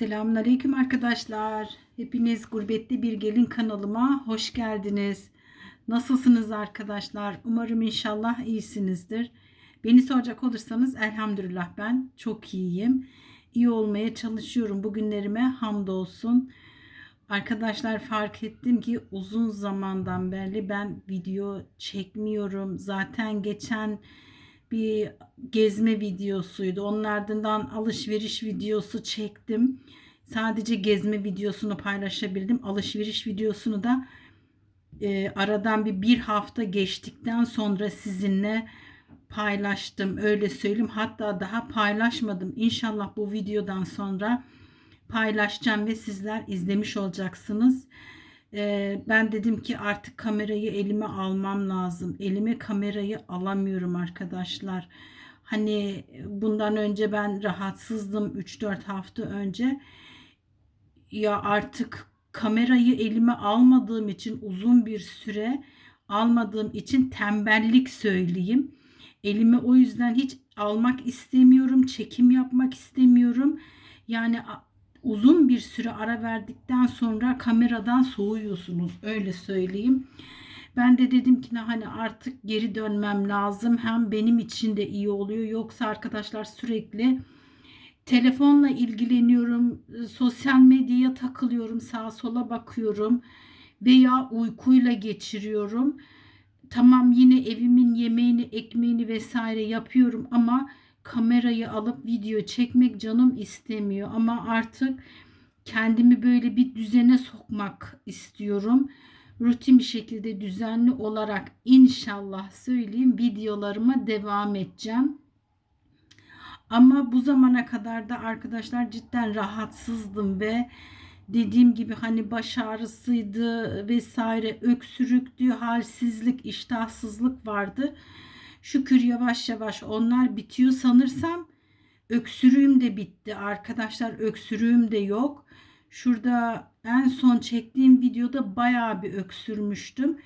Selamünaleyküm arkadaşlar. Hepiniz Gurbetli Bir Gelin kanalıma hoş geldiniz. Nasılsınız arkadaşlar? Umarım inşallah iyisinizdir. Beni soracak olursanız elhamdülillah ben çok iyiyim. İyi olmaya çalışıyorum. Bugünlerime hamdolsun. Arkadaşlar fark ettim ki uzun zamandan beri ben video çekmiyorum. Zaten geçen bir gezme videosuydu. Onun ardından alışveriş videosu çektim. Sadece gezme videosunu paylaşabildim. Alışveriş videosunu da e, aradan bir bir hafta geçtikten sonra sizinle paylaştım. Öyle söyleyeyim. Hatta daha paylaşmadım. İnşallah bu videodan sonra paylaşacağım ve sizler izlemiş olacaksınız. Ben dedim ki artık kamerayı elime almam lazım. Elime kamerayı alamıyorum arkadaşlar. Hani bundan önce ben rahatsızdım 3-4 hafta önce. Ya artık kamerayı elime almadığım için uzun bir süre almadığım için tembellik söyleyeyim. Elime o yüzden hiç almak istemiyorum, çekim yapmak istemiyorum. Yani uzun bir süre ara verdikten sonra kameradan soğuyorsunuz öyle söyleyeyim. Ben de dedim ki hani artık geri dönmem lazım. Hem benim için de iyi oluyor. Yoksa arkadaşlar sürekli telefonla ilgileniyorum. Sosyal medyaya takılıyorum. Sağa sola bakıyorum. Veya uykuyla geçiriyorum. Tamam yine evimin yemeğini, ekmeğini vesaire yapıyorum ama kamerayı alıp video çekmek canım istemiyor ama artık kendimi böyle bir düzene sokmak istiyorum. Rutin bir şekilde düzenli olarak inşallah söyleyeyim videolarıma devam edeceğim. Ama bu zamana kadar da arkadaşlar cidden rahatsızdım ve dediğim gibi hani baş ağrısıydı vesaire öksürüktü, halsizlik, iştahsızlık vardı. Şükür yavaş yavaş onlar bitiyor sanırsam öksürüğüm de bitti arkadaşlar öksürüğüm de yok. Şurada en son çektiğim videoda bayağı bir öksürmüştüm.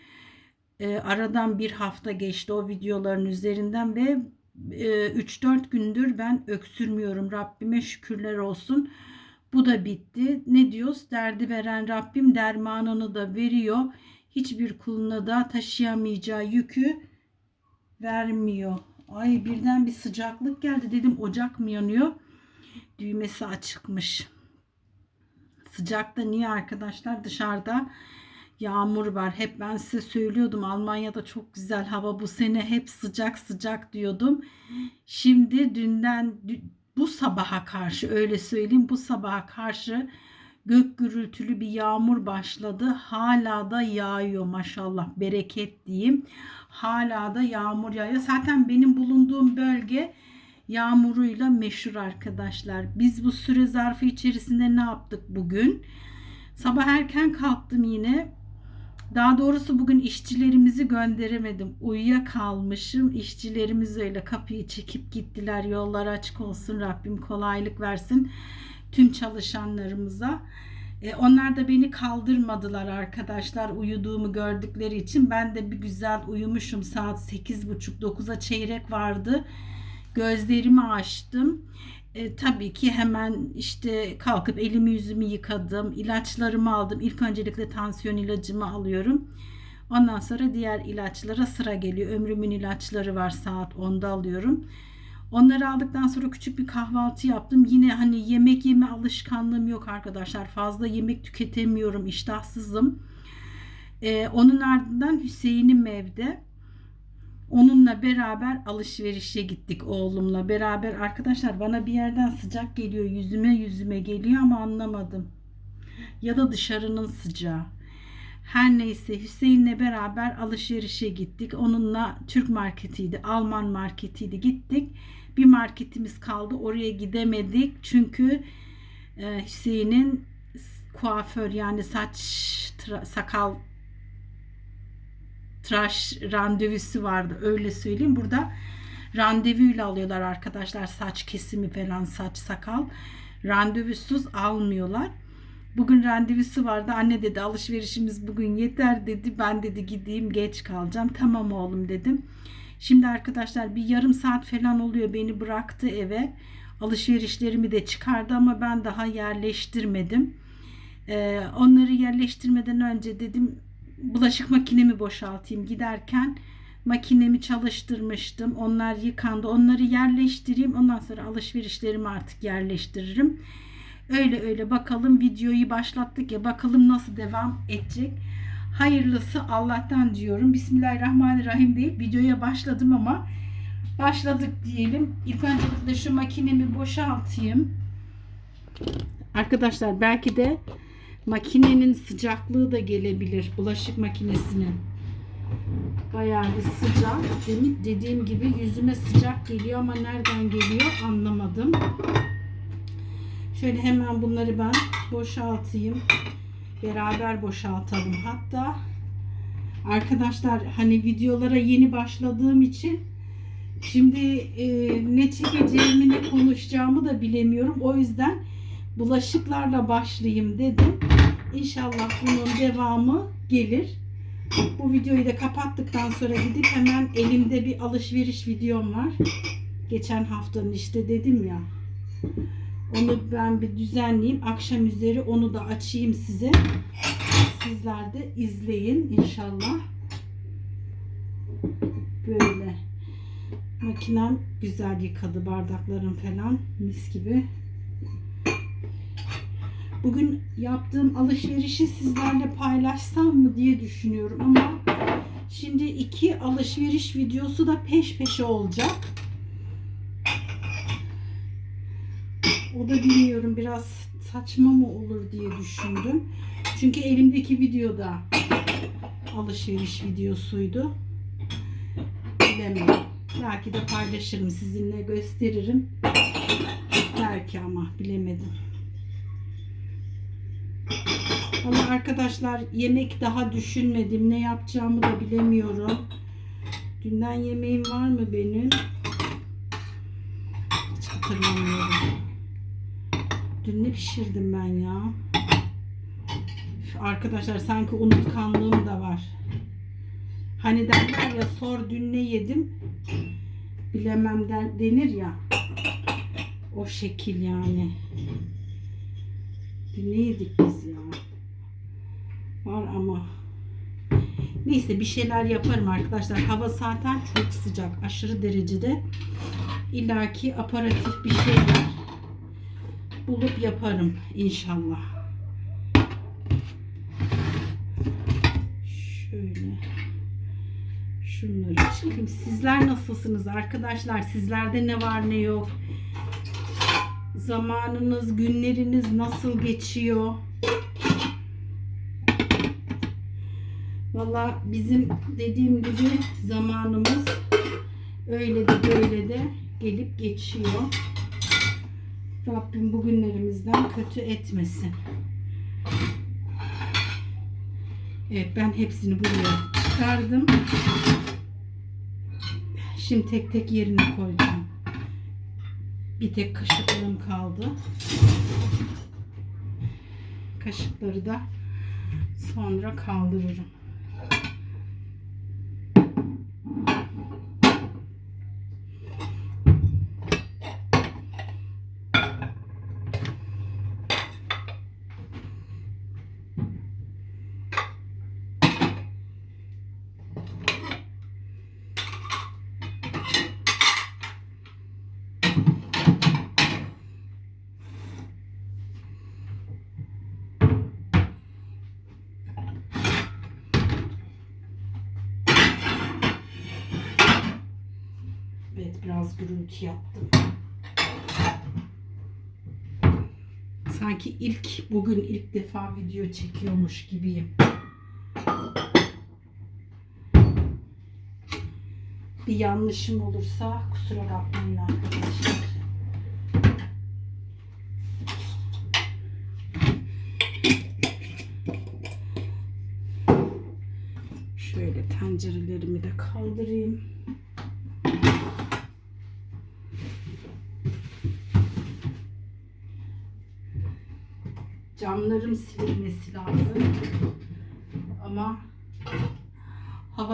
E, aradan bir hafta geçti o videoların üzerinden ve e, 3-4 gündür ben öksürmüyorum. Rabbime şükürler olsun. Bu da bitti. Ne diyoruz? Derdi veren Rabbim dermanını da veriyor. Hiçbir kuluna da taşıyamayacağı yükü vermiyor. Ay birden bir sıcaklık geldi dedim ocak mı yanıyor? Düğmesi açıkmış. Sıcakta niye arkadaşlar dışarıda yağmur var. Hep ben size söylüyordum Almanya'da çok güzel hava bu sene hep sıcak sıcak diyordum. Şimdi dünden bu sabaha karşı öyle söyleyeyim bu sabaha karşı gök gürültülü bir yağmur başladı. Hala da yağıyor maşallah bereket diyeyim. Hala da yağmur yağıyor. Zaten benim bulunduğum bölge yağmuruyla meşhur arkadaşlar. Biz bu süre zarfı içerisinde ne yaptık bugün? Sabah erken kalktım yine. Daha doğrusu bugün işçilerimizi gönderemedim. Uyuyakalmışım. İşçilerimiz öyle kapıyı çekip gittiler. Yollar açık olsun. Rabbim kolaylık versin tüm çalışanlarımıza. E, onlar da beni kaldırmadılar arkadaşlar uyuduğumu gördükleri için. Ben de bir güzel uyumuşum saat 8.30-9'a çeyrek vardı. Gözlerimi açtım. E, tabii ki hemen işte kalkıp elimi yüzümü yıkadım. ilaçlarımı aldım. İlk öncelikle tansiyon ilacımı alıyorum. Ondan sonra diğer ilaçlara sıra geliyor. Ömrümün ilaçları var saat 10'da alıyorum. Onları aldıktan sonra küçük bir kahvaltı yaptım. Yine hani yemek yeme alışkanlığım yok arkadaşlar. Fazla yemek tüketemiyorum. iştahsızım. Ee, onun ardından Hüseyin'im evde. Onunla beraber alışverişe gittik oğlumla beraber. Arkadaşlar bana bir yerden sıcak geliyor. Yüzüme yüzüme geliyor ama anlamadım. Ya da dışarının sıcağı. Her neyse Hüseyin'le beraber alışverişe gittik. Onunla Türk marketiydi, Alman marketiydi gittik. Bir marketimiz kaldı. Oraya gidemedik. Çünkü e, Hüseyin'in kuaför yani saç tra, sakal tıraş randevusu vardı. Öyle söyleyeyim. Burada randevuyla alıyorlar arkadaşlar saç kesimi falan saç sakal. Randevusuz almıyorlar. Bugün randevusu vardı. Anne dedi alışverişimiz bugün yeter dedi. Ben dedi gideyim geç kalacağım. Tamam oğlum dedim. Şimdi arkadaşlar bir yarım saat falan oluyor beni bıraktı eve. alışverişlerimi de çıkardı ama ben daha yerleştirmedim. Ee, onları yerleştirmeden önce dedim bulaşık makinemi boşaltayım giderken makinemi çalıştırmıştım. Onlar yıkandı. Onları yerleştireyim. Ondan sonra alışverişlerimi artık yerleştiririm. Öyle öyle bakalım videoyu başlattık ya bakalım nasıl devam edecek. Hayırlısı Allah'tan diyorum. Bismillahirrahmanirrahim deyip videoya başladım ama başladık diyelim. İlk öncelikle şu makinemi boşaltayım. Arkadaşlar belki de makinenin sıcaklığı da gelebilir. Bulaşık makinesinin. Bayağı bir sıcak. Demin dediğim gibi yüzüme sıcak geliyor ama nereden geliyor anlamadım. Şöyle hemen bunları ben boşaltayım. Beraber boşaltalım. Hatta arkadaşlar hani videolara yeni başladığım için şimdi e, ne çekeceğimi ne konuşacağımı da bilemiyorum. O yüzden bulaşıklarla başlayayım dedim. İnşallah bunun devamı gelir. Bu videoyu da kapattıktan sonra gidip hemen elimde bir alışveriş videom var. Geçen haftanın işte dedim ya. Onu ben bir düzenleyeyim. Akşam üzeri onu da açayım size. Sizler de izleyin inşallah. Böyle. Makinem güzel yıkadı bardaklarım falan mis gibi. Bugün yaptığım alışverişi sizlerle paylaşsam mı diye düşünüyorum ama şimdi iki alışveriş videosu da peş peşe olacak. O da bilmiyorum biraz saçma mı olur diye düşündüm. Çünkü elimdeki videoda alışveriş videosuydu. Bilemedim. Belki de paylaşırım sizinle gösteririm. Belki ama bilemedim. Ama arkadaşlar yemek daha düşünmedim. Ne yapacağımı da bilemiyorum. Dünden yemeğim var mı benim? Hiç hatırlamıyorum. Dün ne pişirdim ben ya? Arkadaşlar sanki unutkanlığım da var. Hani derler ya sor dün ne yedim? Bilemem der, denir ya. O şekil yani. Dün ne yedik biz ya? Var ama. Neyse bir şeyler yaparım arkadaşlar. Hava zaten çok sıcak. Aşırı derecede. İlla ki aparatif bir şeyler bulup yaparım inşallah. Şöyle. Şunları çekeyim. Sizler nasılsınız arkadaşlar? Sizlerde ne var ne yok? Zamanınız, günleriniz nasıl geçiyor? Valla bizim dediğim gibi zamanımız öyle de böyle de gelip geçiyor. Rabbim bugünlerimizden kötü etmesin. Evet ben hepsini buraya çıkardım. Şimdi tek tek yerine koyacağım. Bir tek kaşıklığım kaldı. Kaşıkları da sonra kaldırırım. Evet biraz gürültü yaptım. Sanki ilk bugün ilk defa video çekiyormuş gibiyim. Bir yanlışım olursa kusura bakmayın arkadaşlar.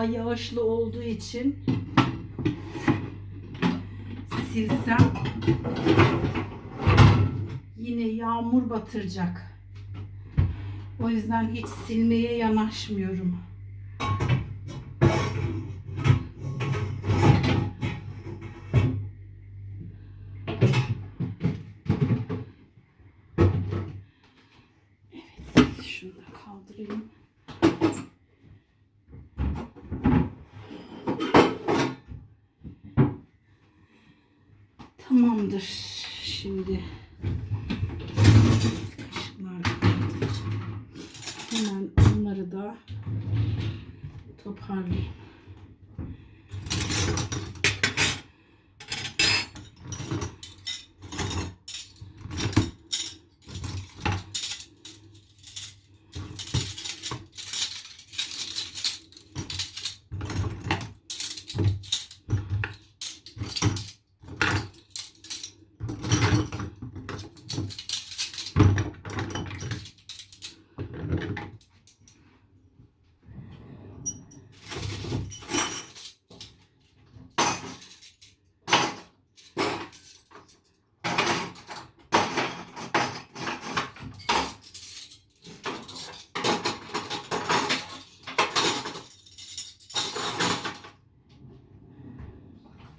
Hava yağışlı olduğu için silsem yine yağmur batıracak. O yüzden hiç silmeye yanaşmıyorum. Tamamdır. Şimdi. Hemen onları da toparlayayım.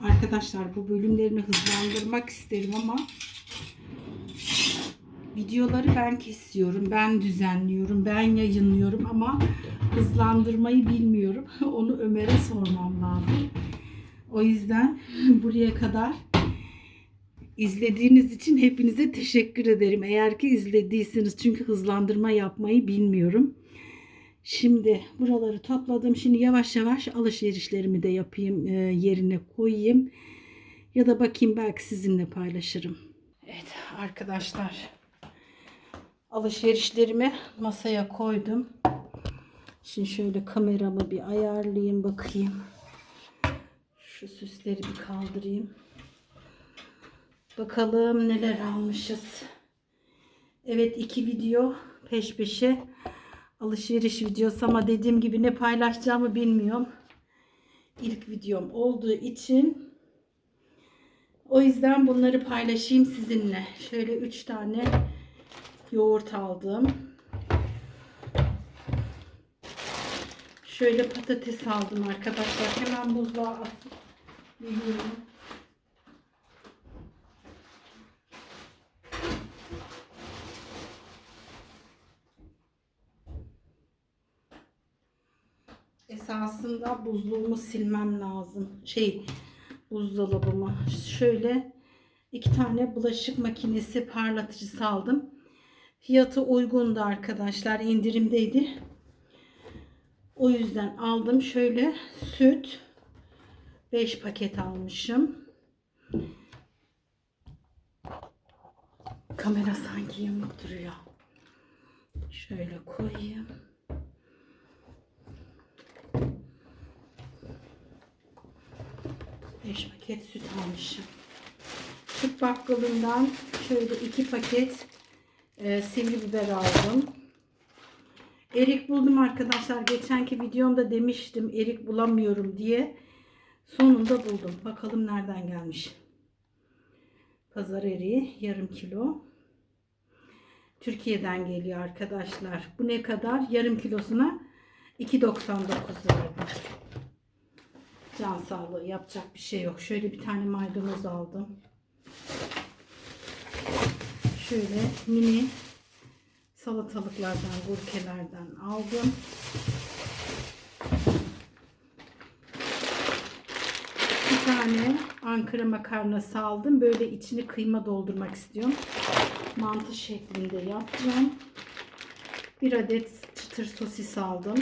Arkadaşlar bu bölümlerimi hızlandırmak isterim ama videoları ben kesiyorum, ben düzenliyorum, ben yayınlıyorum ama hızlandırmayı bilmiyorum. Onu Ömer'e sormam lazım. O yüzden buraya kadar izlediğiniz için hepinize teşekkür ederim. Eğer ki izlediyseniz çünkü hızlandırma yapmayı bilmiyorum. Şimdi buraları topladım. Şimdi yavaş yavaş alışverişlerimi de yapayım, e, yerine koyayım. Ya da bakayım belki sizinle paylaşırım. Evet arkadaşlar. Alışverişlerimi masaya koydum. Şimdi şöyle kameramı bir ayarlayayım bakayım. Şu süsleri bir kaldırayım. Bakalım neler almışız. Evet iki video peş peşe alışveriş videosu ama dediğim gibi ne paylaşacağımı bilmiyorum. İlk videom olduğu için o yüzden bunları paylaşayım sizinle. Şöyle 3 tane yoğurt aldım. Şöyle patates aldım arkadaşlar. Hemen buzluğa atıp geliyorum. Esasında buzluğumu silmem lazım. Şey buzdolabımı. Şöyle iki tane bulaşık makinesi parlatıcısı aldım. Fiyatı uygundu arkadaşlar. indirimdeydi. O yüzden aldım. Şöyle süt 5 paket almışım. Kamera sanki yamuk duruyor. Şöyle koyayım. Paket süt almışım. Süt bakkalından şöyle iki paket e, sivri biber aldım. Erik buldum arkadaşlar. Geçenki videomda demiştim erik bulamıyorum diye. Sonunda buldum. Bakalım nereden gelmiş. Pazar eriği yarım kilo. Türkiye'den geliyor arkadaşlar. Bu ne kadar? Yarım kilosuna 2.99 verdim. Can sağlığı yapacak bir şey yok. Şöyle bir tane maydanoz aldım. Şöyle mini salatalıklardan, gurkelerden aldım. Bir tane Ankara makarnası aldım. Böyle içini kıyma doldurmak istiyorum. Mantı şeklinde yapacağım. Bir adet çıtır sosis aldım.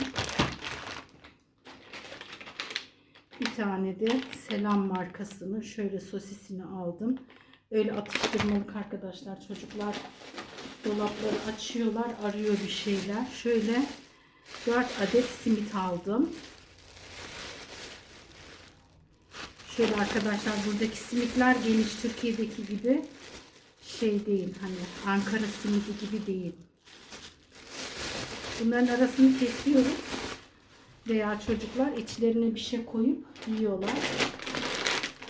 Bir tane de Selam markasının şöyle sosisini aldım. Öyle atıştırmalık arkadaşlar. Çocuklar dolapları açıyorlar. Arıyor bir şeyler. Şöyle 4 adet simit aldım. Şöyle arkadaşlar buradaki simitler geniş Türkiye'deki gibi şey değil. Hani Ankara simidi gibi değil. Bunların arasını kesiyoruz. Veya çocuklar içlerine bir şey koyup yiyorlar.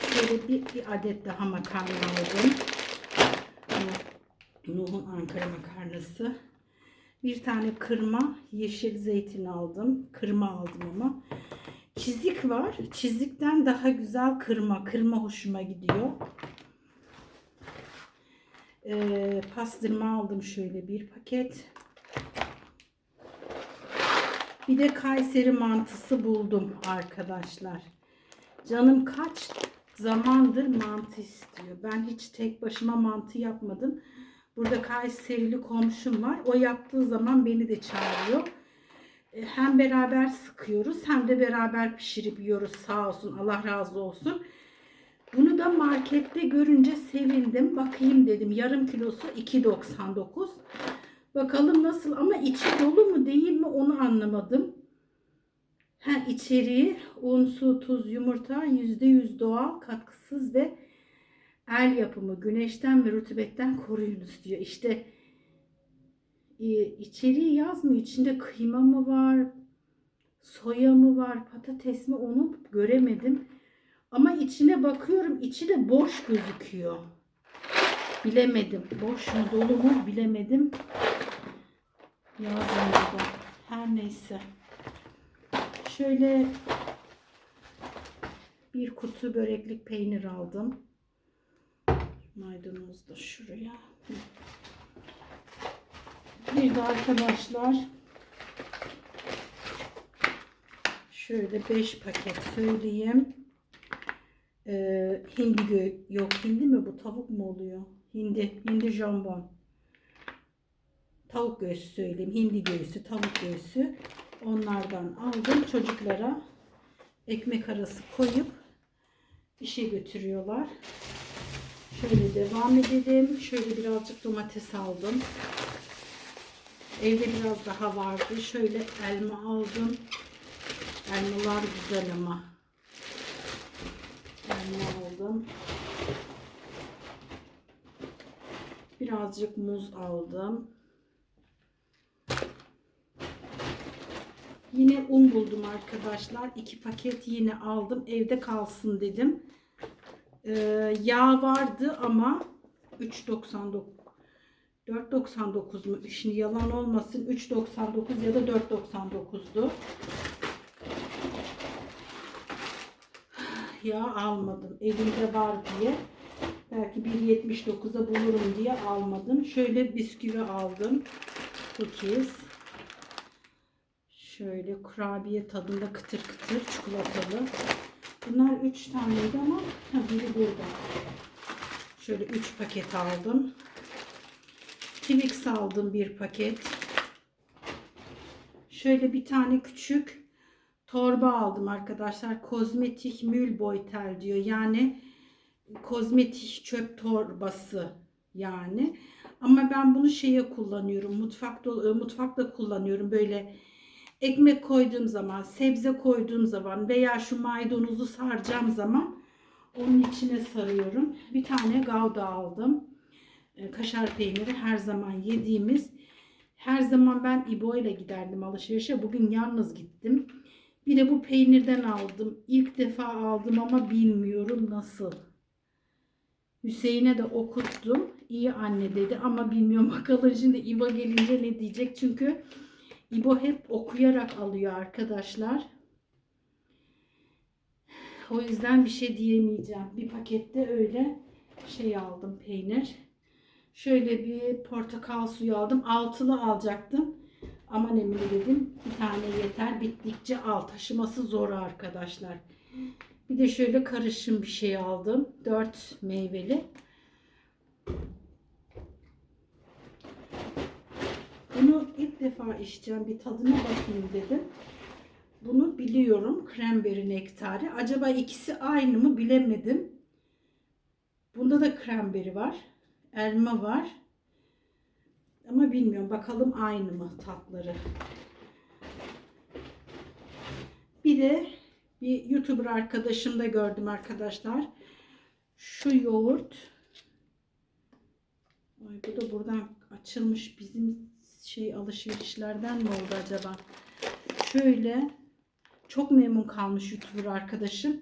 Şöyle bir, bir adet daha makarna aldım. Nuh'un Ankara makarnası. Bir tane kırma yeşil zeytin aldım. Kırma aldım ama. Çizik var. Çizikten daha güzel kırma. Kırma hoşuma gidiyor. Ee, pastırma aldım şöyle bir paket. Bir de Kayseri mantısı buldum arkadaşlar. Canım kaç zamandır mantı istiyor. Ben hiç tek başıma mantı yapmadım. Burada Kayserili komşum var. O yaptığı zaman beni de çağırıyor. E, Hem beraber sıkıyoruz hem de beraber pişirip yiyoruz. Sağ olsun Allah razı olsun. Bunu da markette görünce sevindim. Bakayım dedim. Yarım kilosu 2.99. Bakalım nasıl ama içi dolu mu değil mi onu anlamadım. Ha içeriği un, su, tuz, yumurta %100 doğal, katkısız ve el yapımı güneşten ve rutubetten koruyunuz diyor. İşte e, içeriği yazmıyor. İçinde kıyma mı var, soya mı var, patates mi onu göremedim. Ama içine bakıyorum içi de boş gözüküyor. Bilemedim. Boş mu dolu mu bilemedim. Yazmıyor da. Her neyse. Şöyle bir kutu böreklik peynir aldım. Maydanoz da şuraya. Bir de arkadaşlar şöyle 5 paket söyleyeyim. Ee, hindi gö yok hindi mi bu tavuk mu oluyor? Hindi, hindi jambon. Tavuk göğsü söyleyeyim. Hindi göğsü, tavuk göğsü. Onlardan aldım çocuklara ekmek arası koyup işe götürüyorlar. Şöyle devam edelim. Şöyle birazcık domates aldım. Evde biraz daha vardı. Şöyle elma aldım. Elmalar güzel ama. Elma aldım. Birazcık muz aldım. Yine un buldum arkadaşlar. İki paket yine aldım. Evde kalsın dedim. Ee, yağ vardı ama 3.99 4.99 mu? Şimdi yalan olmasın. 3.99 ya da 4.99'du. Yağ almadım. Elimde var diye. Belki 1.79'a bulurum diye almadım. Şöyle bisküvi aldım. Cookies. Şöyle kurabiye tadında kıtır kıtır çikolatalı. Bunlar 3 taneydi ama biri burada. Şöyle 3 paket aldım. Twix aldım bir paket. Şöyle bir tane küçük torba aldım arkadaşlar. Kozmetik mül boytel diyor. Yani kozmetik çöp torbası yani. Ama ben bunu şeye kullanıyorum. Mutfakta mutfakta kullanıyorum. Böyle ekmek koyduğum zaman, sebze koyduğum zaman veya şu maydanozu saracağım zaman onun içine sarıyorum. Bir tane gavda aldım. E, Kaşar peyniri her zaman yediğimiz. Her zaman ben İbo ile giderdim alışverişe. Bugün yalnız gittim. Bir de bu peynirden aldım. İlk defa aldım ama bilmiyorum nasıl. Hüseyin'e de okuttum. İyi anne dedi ama bilmiyorum bakalım şimdi İbo gelince ne diyecek. Çünkü İbo hep okuyarak alıyor arkadaşlar. O yüzden bir şey diyemeyeceğim. Bir pakette öyle şey aldım peynir. Şöyle bir portakal suyu aldım. Altılı alacaktım. Aman Emine dedim. Bir tane yeter. Bittikçe al. Taşıması zor arkadaşlar. Bir de şöyle karışım bir şey aldım. Dört meyveli. Bunu defa içeceğim. Bir tadına bakayım dedim. Bunu biliyorum. Kremberi nektarı. Acaba ikisi aynı mı bilemedim. Bunda da kremberi var. Elma var. Ama bilmiyorum. Bakalım aynı mı tatları. Bir de bir YouTuber arkadaşımda gördüm arkadaşlar. Şu yoğurt. Ay bu da buradan açılmış bizim şey alışverişlerden mi oldu acaba? Şöyle çok memnun kalmış YouTuber arkadaşım.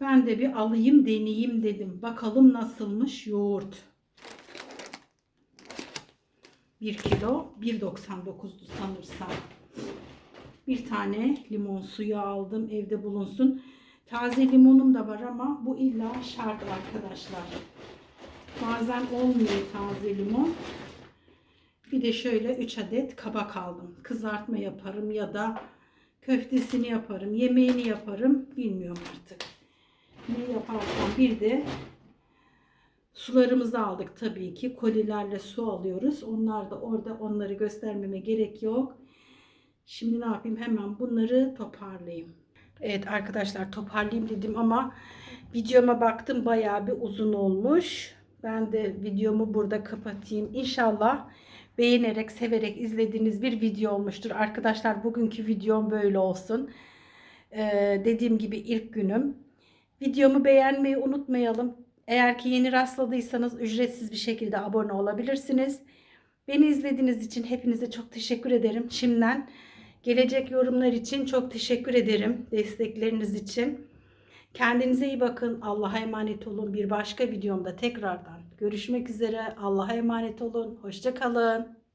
Ben de bir alayım deneyeyim dedim. Bakalım nasılmış yoğurt. 1 kilo 1.99'du sanırsam. Bir tane limon suyu aldım evde bulunsun. Taze limonum da var ama bu illa şart arkadaşlar. Bazen olmuyor taze limon. Bir de şöyle 3 adet kabak aldım. Kızartma yaparım ya da köftesini yaparım, yemeğini yaparım. Bilmiyorum artık. Ne yaparsam bir de sularımızı aldık tabii ki. Kolilerle su alıyoruz. Onlar da orada onları göstermeme gerek yok. Şimdi ne yapayım? Hemen bunları toparlayayım. Evet arkadaşlar toparlayayım dedim ama videoma baktım bayağı bir uzun olmuş. Ben de videomu burada kapatayım. İnşallah beğenerek, severek izlediğiniz bir video olmuştur. Arkadaşlar bugünkü videom böyle olsun. Ee, dediğim gibi ilk günüm. Videomu beğenmeyi unutmayalım. Eğer ki yeni rastladıysanız ücretsiz bir şekilde abone olabilirsiniz. Beni izlediğiniz için hepinize çok teşekkür ederim. Şimdiden gelecek yorumlar için çok teşekkür ederim. Destekleriniz için. Kendinize iyi bakın. Allah'a emanet olun. Bir başka videomda tekrardan görüşmek üzere. Allah'a emanet olun. Hoşça kalın.